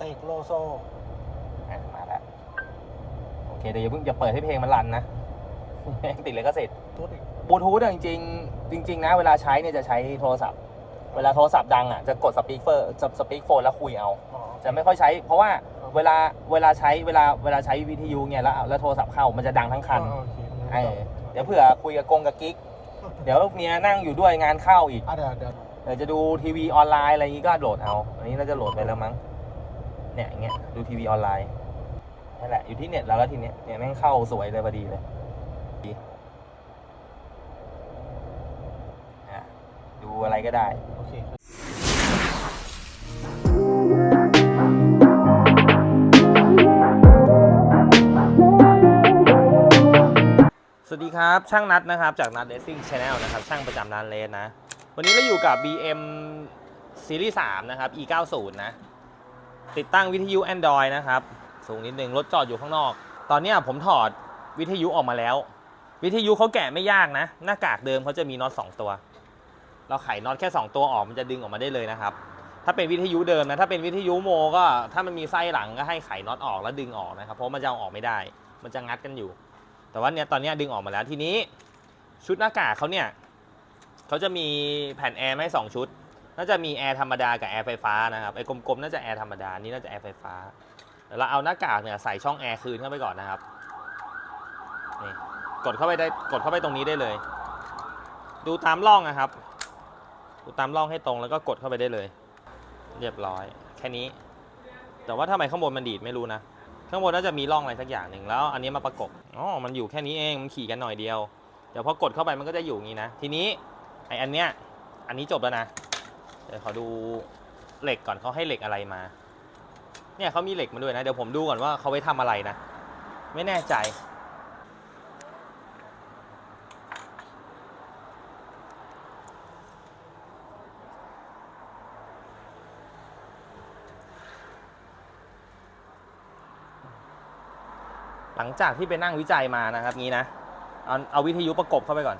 เสกโลโซอะมาแล้วโอเคเดี๋ยวอย่าเพิ่งจะเปิดให้เพลงมันรันนะ ติดเลยก็เสร็จทุดอีกบลูทูธอะจริงๆจริง ๆ นะ เวลาใช้เนี่ยจะใช้โทรศัพท์ เวลาโทรศัพท์ดังอะจะกดสปีกเฟอร์สปีกโฟนแล้วคุยเอา อ๋อจะไม่ค่อยใช้ เพราะว่าเวลาเวลาใช้เวลาเวลาใช้วิทยุเนี่ยแล้วแล้วโทรศัพท์เข้ามันจะดังทั้งคัน อ๋อโอเคเออเดี๋ยวเผื่อคุยกับกงกับกิ๊ก เดี๋ยวเมียนั่งอยู่ด้วยงานเข้าอีก อะเดี๋ยวเดี๋ยว เดี๋ยวจะดูทีวีออนไลน์อะไรอย่างงี้ก็โหลดเอา อันนี้น่าจะโหลดไปแล้วมั้ง เนี่ยอย่างเงี้ยดูทีวีออนไลน์นั่นแหละอยู่ที่เน็ตแล้วแล้วทีเนี้ยเนี่ยแม่งเข้าสวยเลยพอดีเลยดีอะดูอะไรก็ได้โอเคสวัสดีครับ ช่างนัดนะครับ จากนัดเลสซิ่งชาแนลนะครับช่างประจำร้านเลสนะ วันนี้เราอยู่กับ BM ซีรีส์3นะครับ E 9 0 นะ ติดตั้งวิทยุ Android นะครับ สูงนิดนึงรถจอดอยู่ข้างนอก ตอนนี้ผมถอดวิทยุออกมาแล้ว วิทยุเขาแกะไม่ยากนะ หน้ากากเดิมเขาจะมีน็อต2ตัว เราไขน็อตแค่ 2 ตัวออกมันจะดึงออกมาได้เลยนะครับ ถ้าเป็นวิทยุเดิมนะถ้าเป็นวิทยุโมก็ถ้ามันมีไส้หลังก็ให้ไขน็อตออกแล้วดึงออกนะครับ เพราะมันจะเอาออกไม่ได้ มันจะงัดกันอยู่ แต่ว่าเนี่ยตอนนี้ดึงออกมาแล้วทีนี้ ชุดหน้ากากเขาเนี่ยเขาจะมีแผ่นแอร์ให้สองชุด น่าจะมีแอร์ธรรมดากับแอร์ไฟฟ้านะครับไอ้กลมๆน่าจะแอร์ธรรมดานี่น่าจะแอร์ไฟฟ้าเราเอาหน้ากากเนี่ยใส่ช่องแอร์คืนเข้าไปก่อนนะครับนี่กดเข้าไปได้กดเข้าไปตรงนี้ได้เลย ดูตามร่องนะครับ ดูตามร่องให้ตรงแล้วก็กดเข้าไปได้เลย เรียบร้อย แค่นี้ แต่ว่าทำไมข้างบนมันดีดไม่รู้นะข้างบนน่าจะมีร่องอะไรสักอย่างหนึ่งแล้ว อันนี้มาประกบอ๋อมันอยู่แค่นี้เองมันขี่กันหน่อยเดียวเดี๋ยวพอกดเข้าไปมันก็จะอยู่งนี้นะ ทีนี้ไออันเนี้ยอันนี้จบแล้วนะ เดี๋ยวขอดูเหล็กก่อนเขาให้เหล็กอะไรมา เนี่ยเขามีเหล็กมาด้วยนะเดี๋ยวผมดูก่อนว่าเขาไว้ทำอะไรนะ ไม่แน่ใจ หลังจากที่ไปนั่งวิจัยมานะครับงี้นะ เอาเอาวิทยุประกบเข้าไปก่อน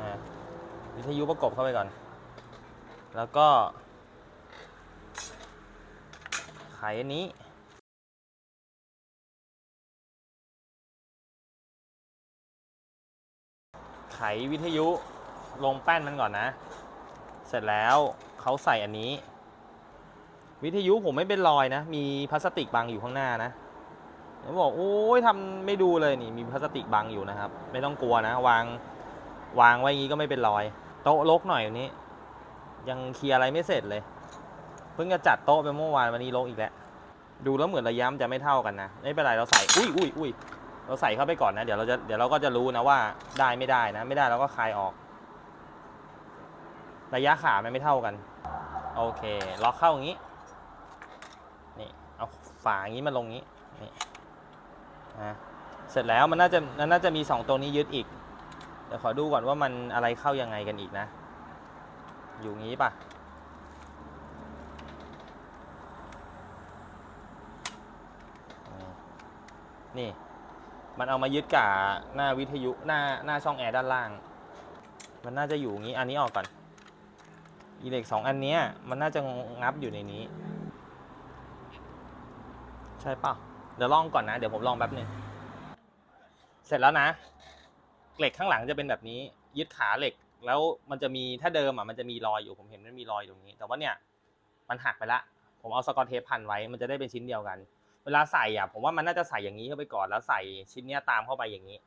อ่า วิทยุประกบเข้าไปก่อน แล้วก็ ไขอันนี้ไขวิทยุลงแป้นมันก่อนนะ เสร็จแล้วเขาใส่อันนี้ วิทยุผมไม่เป็นรอยนะ มีพลาสติกบังอยู่ข้างหน้านะเดี๋ยวบอกโอ้ยทำไม่ดูเลยนี่ มีพลาสติกบังอยู่นะครับ ไม่ต้องกลัวนะ วางวางไว้อย่างนี้ก็ไม่เป็นรอย โต๊ะรกหน่อยวันนี้ ยังเคลียร์อะไรไม่เสร็จเลย เพิ่งจะจัดโต๊ะไปเมื่อวานวันนี้รกอีกแล้วดูแล้วเหมือนระยะมันจะไม่เท่ากันนะไม่เป็นไรเราใส่อุ้ยอุ้ยอุ้ยเราใส่เข้าไปก่อนนะเดี๋ยวเราจะเดี๋ยวเราก็จะรู้นะว่าได้ไม่ได้นะ ไม่ได้เราก็คลายออก ระยะขามันไม่เท่ากัน โอเคล็อกเข้าอย่างนี้นี่เอาฝาอย่างนี้มาลงนี้นี่นะเสร็จแล้วมันน่าจะมันน่าจะมีสองตัวนี้ยึดอีก เดี๋ยวขอดูก่อนว่ามันอะไรเข้ายังไงกันอีกนะ อยู่งี้ป่ะ นี่ มันเอามายึดกับหน้าวิทยุหน้าหน้าช่องแอร์ด้านล่าง มันน่าจะอยู่งี้ อันนี้ออกก่อน อีเล็กสองอันเนี้ย มันน่าจะงับอยู่ในนี้ ใช่เปล่าเดี๋ยวลองก่อนนะ เดี๋ยวผมลองแป๊บหนึง เสร็จแล้วนะ เหล็กข้างหลังจะเป็นแบบนี้ ยึดขาเหล็ก แล้วมันจะมีถ้าเดิมอะมันจะมีรอยอยู่ผมเห็นมันมีรอยตรงนี้ แต่ว่าเนี่ยมันหักไปละผมเอาสกอตเทปพันไว้มันจะได้เป็นชิ้นเดียวกัน เวลาใส่อะผมว่ามันน่าจะใส่อย่างนี้เข้าไปก่อนแล้วใส่ชิ้นเนี้ยตามเข้าไปอย่างนี้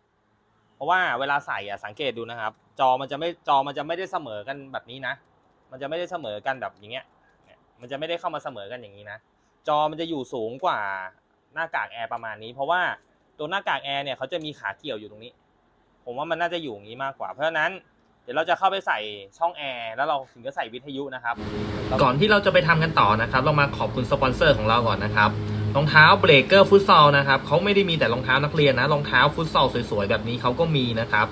เพราะว่าเวลาใส่อะสังเกตดูนะครับ จอมันจะไม่จอมันจะไม่ได้เสมอกันแบบนี้นะ มันจะไม่ได้เสมอกันแบบอย่างเงี้ยเนี่ยมันจะไม่ได้เข้ามาเสมอกันอย่างนี้นะ จอมันจะอยู่สูงกว่าหน้ากากแอร์ประมาณนี้ เพราะว่าตัวหน้ากากแอร์เนี่ยเขาจะมีขาเกี่ยวอยู่ตรงนี้ ผมว่ามันน่าจะอยู่อย่างนี้มากกว่า เพราะฉะนั้นเดี๋ยวเราจะเข้าไปใส่ช่องแอร์แล้วเราถึงจะใส่วิทยุนะครับ ก่อนที่เราจะไปทำกันต่อนะครับเรามาขอบคุณสปอนเซอร์ของเราก่อนนะครับรองเท้าเบรกเกอร์ฟุตซอลนะครับเขาไม่ได้มีแต่รองเท้านักเรียนนะรองเท้าฟุตซอลสวยๆแบบนี้เขาก็มีนะครับ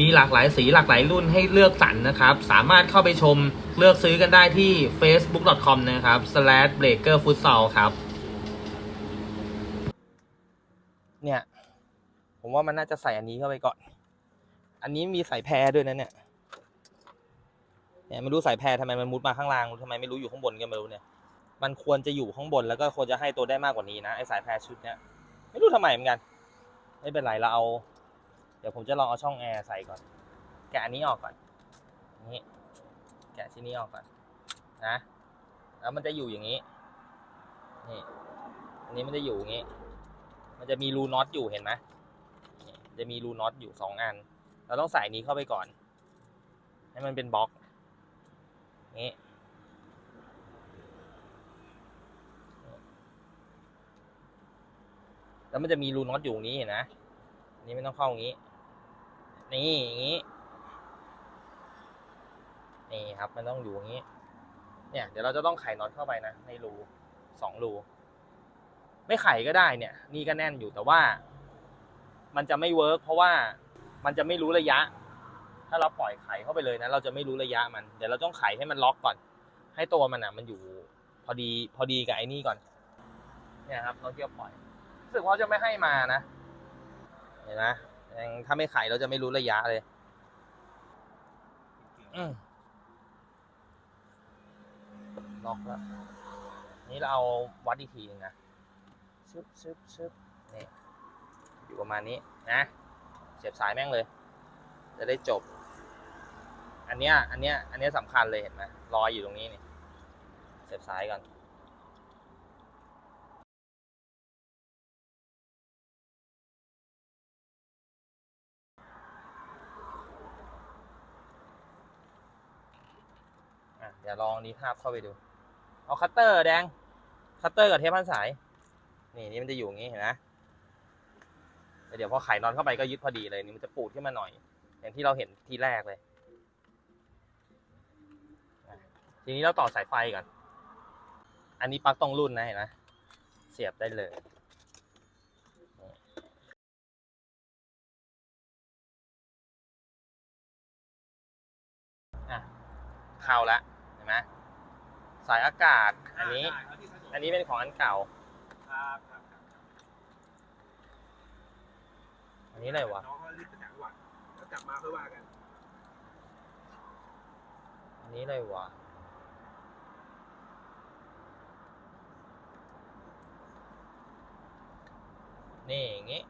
มีหลากหลายสีหลากหลายรุ่นให้เลือกสรรนะครับ สามารถเข้าไปชมเลือกซื้อกันได้ที่ facebook.com นะครับ slash breaker futsal ครับ เนี่ย ผมว่ามันน่าจะใส่อันนี้เข้าไปก่อน อันนี้มีสายแพรด้วยนะเนี่ยเนี่ยไม่รู้สายแพรทำไมมันมุดมาข้างล่างทำไมไม่รู้อยู่ข้างบนก็ไม่รู้เนี่ย มันควรจะอยู่ข้างบนแล้วก็ควรจะให้ตัวได้มากกว่านี้นะไอสายแพรชุดเนี้ยไม่รู้ทำไมเหมือนกัน ไม่เป็นไรเราเอา เดี๋ยวผมจะลองเอาช่องแอร์ใส่ก่อน แกะอันนี้ออกก่อนนี่แกะชิ้นนี้ออกก่อนนะแล้วมันจะอยู่อย่างนี้นี่อันนี้มันจะอยู่อย่างนี้ มันจะมีรูน็อตอยู่เห็นไหมจะมีรูน็อตอยู่สองอัน เราต้องใส่นี้เข้าไปก่อน ให้มันเป็นบล็อกนี้แล้วมันจะมีรูน็อตอยู่นี้เห็นนะนนี้ไม่ต้องเข้าอย่างนี้ นี่อย่างนี้ นี่ครับ มันต้องอยู่อย่างนี้ เนี่ย เดี๋ยวเราจะต้องไขน็อตเข้าไปนะ ในรูสองรู ไม่ไขก็ได้เนี่ย นี่ก็แน่นอยู่แต่ว่า มันจะไม่เวิร์กเพราะว่า มันจะไม่รู้ระยะ ถ้าเราปล่อยไขเข้าไปเลยนะ เราจะไม่รู้ระยะมัน เดี๋ยวเราต้องไขให้มันล็อกก่อน ให้ตัวมันอะ มันอยู่ พอดีพอดีกับไอ้นี่ก่อน เนี่ยครับเราเที่ยวปล่อยรู้สึกว่าจะไม่ให้มานะ เห็นไหมถ้าไม่ไขเราจะไม่รู้ระยะเลยอืล็อกแล้วนี่เราเอาวัดอีกทีหนึงนะชึบชึบชึบนี่อยู่ประมาณนี้นะ เสียบสายแม่งเลย จะได้จบ อันเนี้ย อันเนี้ย อันเนี้ยสำคัญเลยเห็นไหมรอยอยู่ตรงนี้นี่เสียบสายก่อนอะเดี๋ยวลองนี้ภาพเข้าไปดู เอาคัตเตอร์แดง คัตเตอร์กับเทปพันสาย นี่นี่มันจะอยู่อย่างนี้เห็นไหม แล้วเดี๋ยวพอไขน็อตเข้าไปก็ยึดพอดีเลยนี่มันจะปูดขึ้นมาหน่อย อย่างที่เราเห็นทีแรกเลยอะทีนี้เราต่อสายไฟก่อน อันนี้ปลั๊กตรงรุ่นนะเห็นไหมเสียบได้เลยอะเข้าละเห็นไหมสายอากาศอันนี้ อันนี้เป็นของอันเก่าครับครับครับ อั นนี้อะไรวะ น้องเขารีบไปต่างจังหวัดแล้วกลับมาค่อยว่ากัน อันนี้อะไรวะ นี่อย่างงี้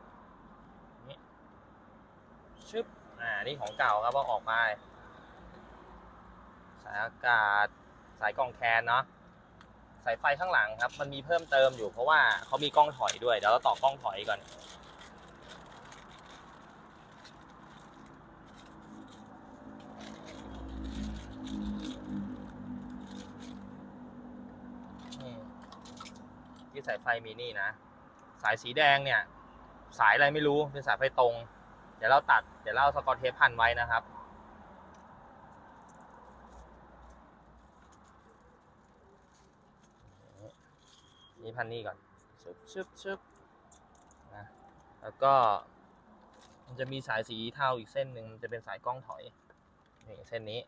อย่างงี้ชึบ อ่า นี่ของเก่าครับเอาออกมาสายอากาศ สายกล้องแคนเนาะ สายไฟข้างหลังครับ มันมีเพิ่มเติมอยู่เพราะว่าเขามีกล้องถอยด้วย เดี๋ยวเราต่อกล้องถอยก่อนนี่ ที่สายไฟมีนี่นะ สายสีแดงเนี่ย สายอะไรไม่รู้เป็นสายไฟตรง เดี๋ยวเราตัดเดี๋ยวเราสกอตเทปพันไว้นะครับนี่พันนี่ก่อนชึบชึบชึบนะแล้วก็มันจะมีสายสีเทาอีกเส้นหนึ่งจะเป็นสายกล้องถอยนี่เส้นนี้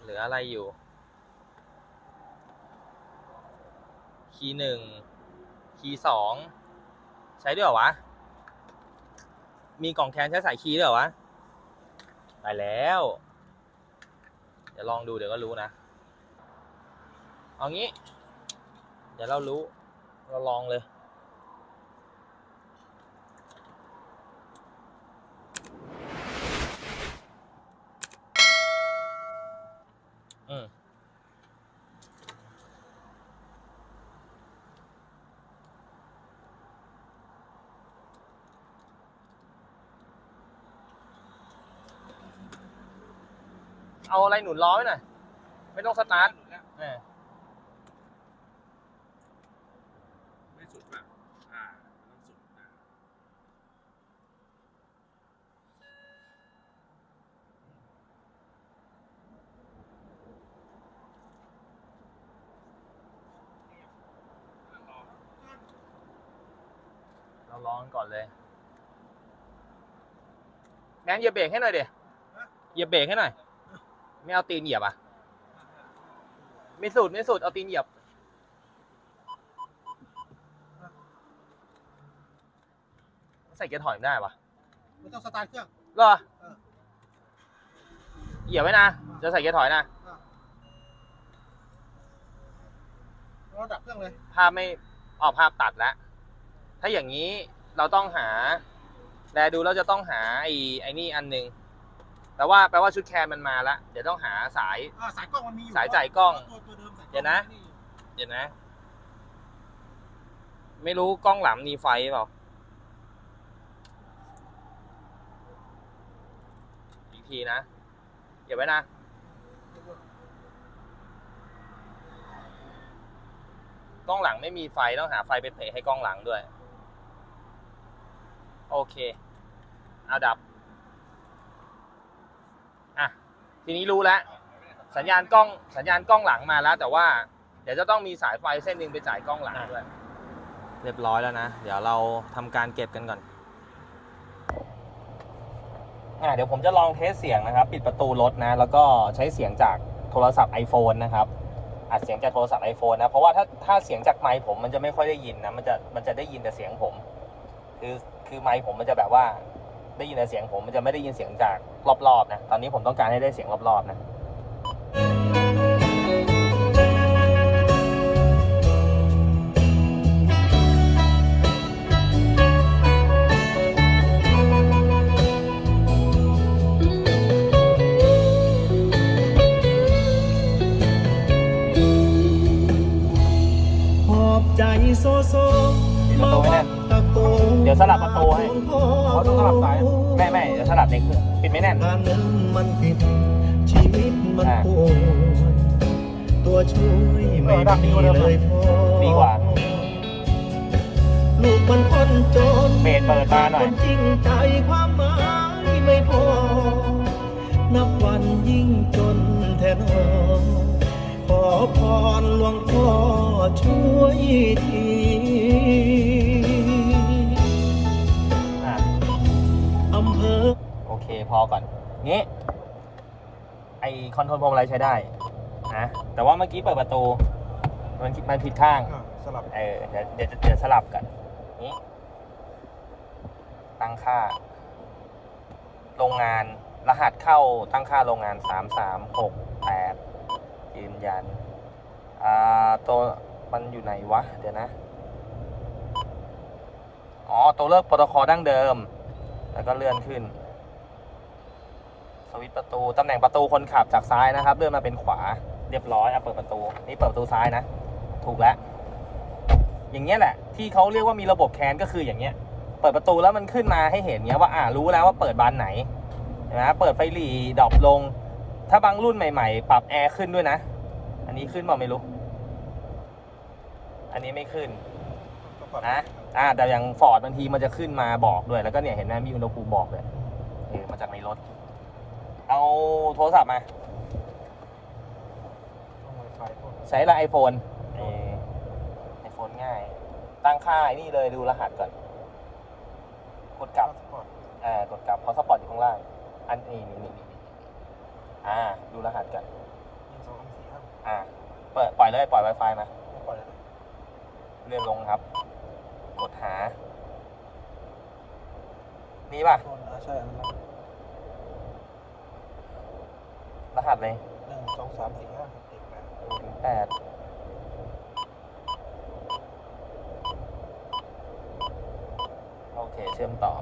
เหลืออะไรอยู่ คีย์หนึ่งคีย์สองใช้ด้วยเหรอวะ มีกล่องแคนใช้สายคีย์ด้วยเหรอวะไปแล้ว เดี๋ยวลองดูเดี๋ยวก็รู้นะ เอางี้ เดี๋ยวเรารู้ เราลองเลย อืม เอาอะไรหนุนล้อไว้หน่อยไม่ต้องสตาร์ทหนุนแล้วเออไม่สุดแบบอ่ามันต้องสุดอ่าเราลองก่อนเลยแมนเหยียบเบรกให้หน่อยเดี๋ยเหยียบเบรกให้หน่อย ไม่เอาตีนเหยียบอะไม่สุดไม่สุดเอาตีนเหยียบ ใส่เกียร์ถอยไม่ได้ปะไม่ต้องสตาร์ทเครื่อง เหรอเออ เหยียบไว้นะ จะใส่เกียร์ถอยนะ เราดับเครื่องเลยภาพไม่ออกภาพตัดแล้ว ถ้าอย่างนี้เราต้องหา แลดูเราจะต้องหาไอ้ไอ้นี่อันหนึง แปลว่าแปลว่าชุดแคร์มันมาละเดี๋ยวต้องหาสาย อ่าสายกล้องมันมีอยู่สายจ่ายกล้องตัวตัวเดิมสายกล้องเดี๋ยวนะ มีอยู่เดี๋ยวนะ ไม่รู้กล้องหลังมีไฟเปล่าอีกทีนะเก็บไว้นะ กล้องหลังไม่มีไฟต้องหาไฟไปเตะให้กล้องหลังด้วย โอเค เอาดับ อะ ทีนี้รู้แล้วสัญญาณกล้องสัญญาณกล้องหลังมาแล้ว แต่ว่าเดี๋ยวจะต้องมีสายไฟเส้นหนึ่งไปจ่ายกล้องหลังด้วยเรียบร้อยแล้วนะ เดี๋ยวเราทำการเก็บกันก่อนอะเดี๋ยวผมจะลองเทสเสียงนะครับ ปิดประตูรถนะ แล้วก็ใช้เสียงจากโทรศัพท์ iPhone นะครับอัดเสียงจากโทรศัพท์ iPhone นะ เพราะว่าถ้าถ้าเสียงจากไมค์ผมมันจะไม่ค่อยได้ยินนะ มันจะมันจะได้ยินแต่เสียงผม คือคือไมค์ผมมันจะแบบว่า ได้ยินแต่เสียงผมมันจะไม่ได้ยินเสียงจากรอบๆนะ ตอนนี้ผมต้องการให้ได้เสียงรอบๆนะขอบใจโซโซปิดประตูไว้แน่น ดี๋ยวสลับประตูให้เขาต้องสลับสายไม่ไม่เดี๋ยวสลับในเครื่องปิดไม่แน่นงานนั้นมันผิดชีวิตมันอะปวดตัวช่วยไม่มีเลยพอดีกว่าลูกมันคนจนเบสเปิดมาหน่อยคนจริงใจความหมายไม่พอ นับวันยิ่งจนแทนหอขอพรหลวงพ่อช่วยที พอก่อนงี้ไอคอนโทรลพวงมาลัยใช้ได้นะแต่ว่าเมื่อกี้เปิดประตู มันมันผิดข้างอ่าสลับเออเดี๋ยวเดี๋ยวเดี๋ยวสลับกันนี้ ตั้งค่า โรงงานรหัสเข้าตั้งค่าโรงงานสามสามหกแปดยืนยันอ่าตัวมันอยู่ไหนวะ เดี๋ยวนะ อ๋อ ตัวเลือกโปรโตคอลดั้งเดิม แล้วก็เลื่อนขึ้น สวิตช์ประตูตำแหน่งประตูคนขับจากซ้ายนะครับเลื่อนมาเป็นขวาเรียบร้อยอะเปิดประตู นี่เปิดประตูซ้ายนะ ถูกแล้ว อย่างเงี้ยแหละ ที่เขาเรียกว่ามีระบบแคนก็คืออย่างเงี้ย เปิดประตูแล้วมันขึ้นมาให้เห็นเงี้ยว่าอ่ารู้แล้วว่าเปิดบานไหนนไหมเปิดไฟหลีดรอปลง ถ้าบางรุ่นใหม่ ๆ ปรับแอร์ขึ้นด้วยนะ อันนี้ขึ้นเปล่าไม่รู้ อันนี้ไม่ขึ้นนะอ่าแต่อย่างฟอร์ดบางทีมันจะขึ้นมาบอกด้วย แล้วก็เนี่ยเห็นไหมมีอุณหภูมิบอกเลยเออมาจากในรถ เอาโทรศัพท์มา ต้องไวไฟพวกใช้ละไอโฟนไอโฟนง่าย ตั้งค่าไอ้นี่เลยดูรหัสก่อน กดกลับสปอร์ตอ่ากดกลับเพราะสปอร์ตอยู่ข้างล่าง อันนี้นี่นี่นี่นี่อ่า ดูรหัสกัน หนึ่งสองสามสี่ห้าอ่า เปิดปล่อยเลยปล่อย Wi-Fi มา ไม่ปล่อยเลยเลื่อนลงครับ กดหา นี่ป่ะโดนอ่าใช่อันนั้น รหัสเลยหนึ่งสองสามสี่ห้าหกเจ็ดแปดถึงแปดโอเค เชื่อมต่อ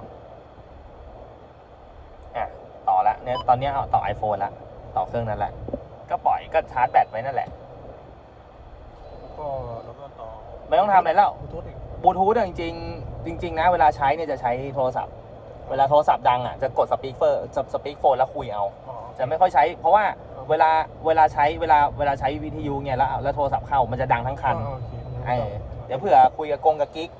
อะ ต่อละเนี่ยตอนนี้เอาต่อ iPhone ละต่อเครื่องนั้นแหละ ก็ปล่อยก็ชาร์จแบตไว้นั่นแหละ ก็แล้วก็ต่อไม่ต้องทำอะไรแล้ว บลูทูธอีกบลูทูธจริงๆจริง ๆ นะ เวลาใช้เนี่ยจะใช้โทรศัพท์ เวลาโทรศัพท์ดังอะจะกดสปีกเฟอร์สปีกโฟนแล้วคุยเอาอ๋อจะไม่ค่อยใช้ เพราะว่าเวลาเวลาใช้เวลาเวลาใช้วิทยุเนี่ยแล้วแล้วโทรศัพท์เข้ามันจะดังทั้งคันอ๋อโอเคเออเดี๋ยวเผื่อคุยกับกงกับกิ๊ก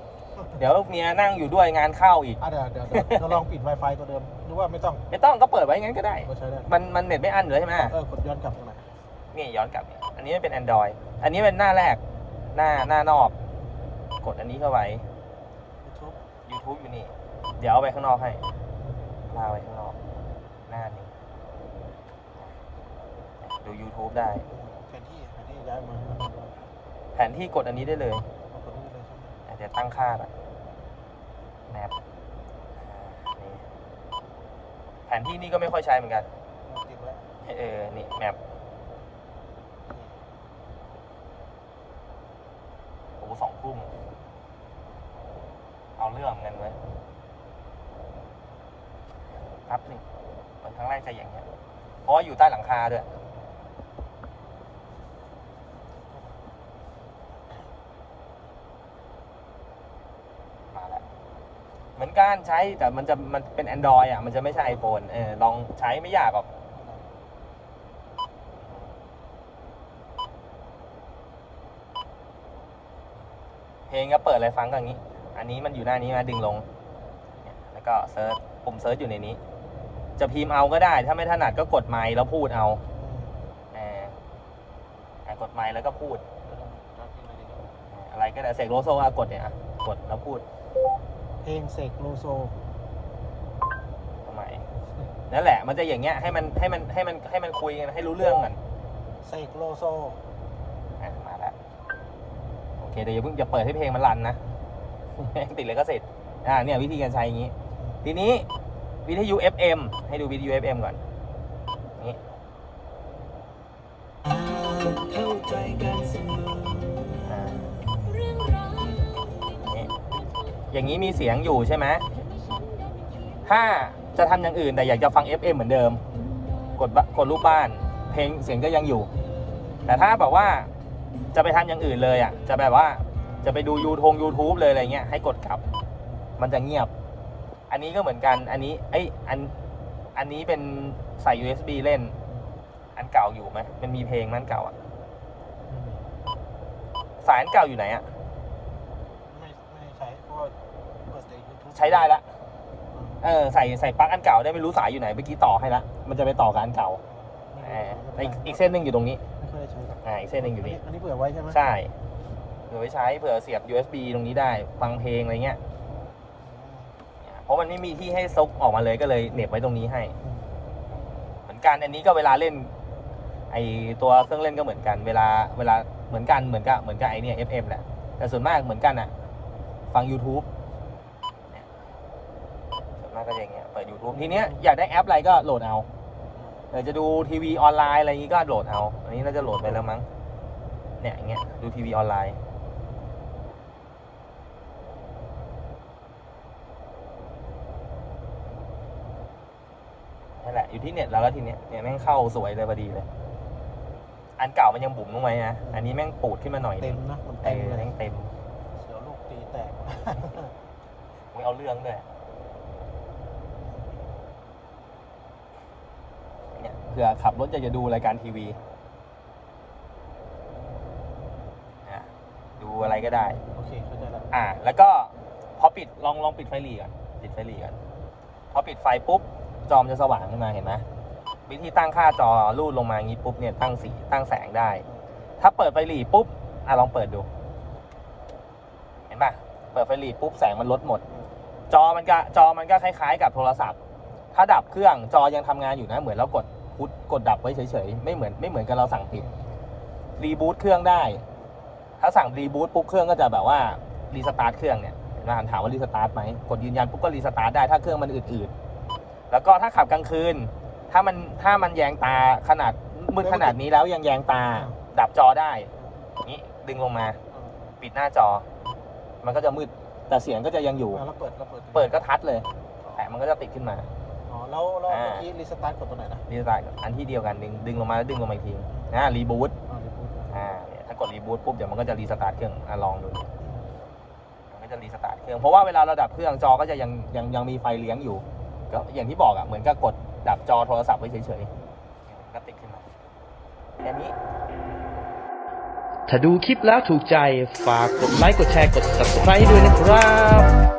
เดี๋ยวเมียนั่งอยู่ด้วยงานเข้าอีกอะเดี๋ยวเดี๋ยวเดี๋ยวเราลองปิด Wi-Fi ตัวเดิมหรือว่าไม่ต้อง ไม่ต้องก็เปิดไว้งั้นก็ได้ก็ใช้ได้มันมันเน็ตไม่อั้นอยู่แล้วใช่ไหมเออกดย้อนกลับตรงไหนนี่ย้อนกลับเนี่ยอันนี้มันเป็น Android อันนี้เป็นหน้าแรกหน้าหน้านอก กดอันนี้เข้าไป YouTube YouTube อยู่นี่ เดี๋ยวเอาไปข้างนอกให้ลาไว้ข้างนอก หน้านี้ดู YouTube ได้ แผนที่แผนที่ย้ายมาแล้วก็แผนที่กดอันนี้ได้เลยเอาคนนี้เลยใช่ไหมเดี๋ยวตั้งค่าก่อนแมปอ่านี่แผนที่นี่ก็ไม่ค่อยใช้เหมือนกันเราติดไว้เออ นี่แมปโอ้สองทุ่ม เอาเรื่องกันไว้ยครับหนึ่งเหมือนครั้งแรก จะอย่างเงี้ยเพราะว่าอยู่ใต้หลังคาด้วยมาแล้วเหมือนกันใช้แต่มันจะมันเป็น Android อะมันจะไม่ใช่ iPhone เออลองใช้ไม่ยากหรอกเพลงก็เปิดอะไรฟังก็อย่างนี้ อันนี้มันอยู่หน้านี้มาดึงลง แล้วก็เซิร์ชปุ่มเซิร์ชอยู่ในนี้ จะพิมพ์เอาก็ได้ ถ้าไม่ถนัดก็กดไมค์แล้วพูดเอาเอออะกดไมค์แล้วก็พูด อะไรก็ได้เสกโลโซอะกดเนี่ยอะกดแล้วพูดเพลงเสกโลโซทำไมนั่นแหละ มันจะอย่างเงี้ยให้มันให้มันให้มันให้มันคุยกันให้รู้เรื่องกันเสกโลโซอะมาแล้วโอเคเดี๋ยวอย่าเพิ่งอย่าเปิดให้เพลงมันรันนะติดเลยก็เสร็จอ่าเนี่ยวิธีการใช้อย่างนี้ ทีนี้ วิทยุ FM ให้ดูวิทยุ FM ก่อนนี่นอย่างนี้มีเสียงอยู่ใช่ไหมถ้าจะทำอย่างอื่นแต่อยากจะฟัง FM เหมือนเดิม กดกดรูปบ้าน เพลงเสียงก็ยังอยู่ แต่ถ้าแบบว่าจะไปทำอย่างอื่นเลยอะ จะแบบว่าจะไปดูยูทง YouTube เลยอะไรเงี้ยให้กดกลับ มันจะเงียบ อันนี้ก็เหมือนกัน อันนี้ไอยอัน อันนี้เป็นใส่ USB เล่น อันเก่าอยู่ไหมมันมีเพลงมันเก่าอะ สายอันเก่าอยู่ไหนอะ ไม่ไม่ใช้เพราะว่าเปิดในยูทูบใช้ได้ละ เออ ใส่ใส่ปลั๊กอันเก่าได้ไม่รู้สายอยู่ไหน เมื่อกี้ต่อให้ละ มันจะไปต่อกับอันเก่าเออแล้วอีกอีกเส้นหนึ่งอยู่ตรงนี้ไม่ค่อยได้ใช้อ่าอีกเส้นหนึ่งอยู่นี่อันนี้เผื่อไว้ใช่ไหมใช่เผื่อไว้ใช้เผื่อเสียบ USB ตรงนี้ได้ ฟังเพลงอะไรเงี้ย เพราะมันไม่มีที่ให้ซกออกมาเลยก็เลยเหน็บไว้ตรงนี้ให้ เหมือนกันอันนี้ก็เวลาเล่น ไอตัวเครื่องเล่นก็เหมือนกัน เวลาเวลาเหมือนกันเหมือนกับเหมือนกับไอเนี่ย FM แหละแต่ส่วนมากเหมือนกันอะฟัง YouTube ส่วนมากก็จะอย่างเงี้ยเปิด YouTube ทีเนี้ยอยากได้แอปอะไรก็โหลดเอาเดี๋ยวจะดูทีวีออนไลน์อะไรอย่างงี้ก็โหลดเอา อันนี้น่าจะโหลดไปแล้วมั้งเนี่ยอย่างเงี้ยดูทีวีออนไลน์ นั่นแหละ อยู่ที่เน็ตแล้วก็ทีเนี้ยเนี่ยแม่งเข้าสวยเลยพอดีเลย อันเก่ามันยังบุ๋มลงไปนะ อันนี้แม่งปูดขึ้นมาหน่อยเต็มนึงนะมันเอเต็มอเลยแม่งเต็มเสียวลูกตีแตกมึงเอาเรื่องด้วยเนี่ยเผื่อขับรถจะจะดูรายการทีวีอะดูอะไรก็ได้ โอเคเข้าใจแล้วอ่า แล้วก็พอปิดลองลองปิดไฟหลีก่อนปิดไฟหลีก่อนพอปิดไฟปุ๊บ จอมจะสว่างขึ้นมาเห็นไหมวิธีตั้งค่าจอรูดลงมาอย่างนี้ปุ๊บเนี่ยตั้งสีตั้งแสงได้ ถ้าเปิดไฟหลีปุ๊บอะลองเปิดดู เห็นปะเปิดไฟหลีปุ๊บแสงมันลดหมด จอมันก็จอมันก็คล้ายๆ กับโทรศัพท์ ถ้าดับเครื่องจอยังทำงานอยู่นะเหมือนเรากดพุทกดดับไว้เฉยๆไม่เหมือนไม่เหมือนกับเราสั่งปิดรีบูตเครื่องได้ ถ้าสั่งรีบูตปุ๊บเครื่องก็จะแบบว่ารีสตาร์ทเครื่องเนี่ยนไหมถามว่ารีสตาร์ทไหมกดยืนยันปุ๊บก็รีสตาร์ทได้ถ้าเครื่องมันอืดๆ แล้วก็ถ้าขับกลางคืน ถ้ามันถ้ามันแยงตาขนาดมืดขนาดนี้แล้วยังแยงตา ดับจอได้อย่างนี้ดึงลงมา ปิดหน้าจอ มันก็จะมืดแต่เสียงก็จะยังอยู่อ่าแล้วเปิดแล้วเปิด เปิดก็ทัดเลยแต่มันก็จะติดขึ้นมา อ๋อ แล้วแล้วอ่าเมื่อกี้รีสตาร์ทกดตัวไหนนะรีสตาร์ทอันที่เดียวกันดึงดึงลงมาแล้วดึงลงมาอีกทีนะรีบูตอ๋อรีบูตอ่าเนี่ยถ้ากดรีบูตปุ๊บเดี๋ยวมันก็จะรีสตาร์ทเครื่องอะลองดูมันก็จะรีสตาร์ทเครื่องเพราะว่าเวลาเราดับเครื่องจอก็จะยังยังยังมีไฟเลี้ยงอยู่ ก็อย่างที่บอกอะเหมือนกับกดดับจอโทรศัพท์ไว้เฉยๆก็ติดขึ้นมาแค่นี้ถ้าดูคลิปแล้วถูกใจฝากกดไลค์กดแชร์กด subscribe ด้วยนะครับ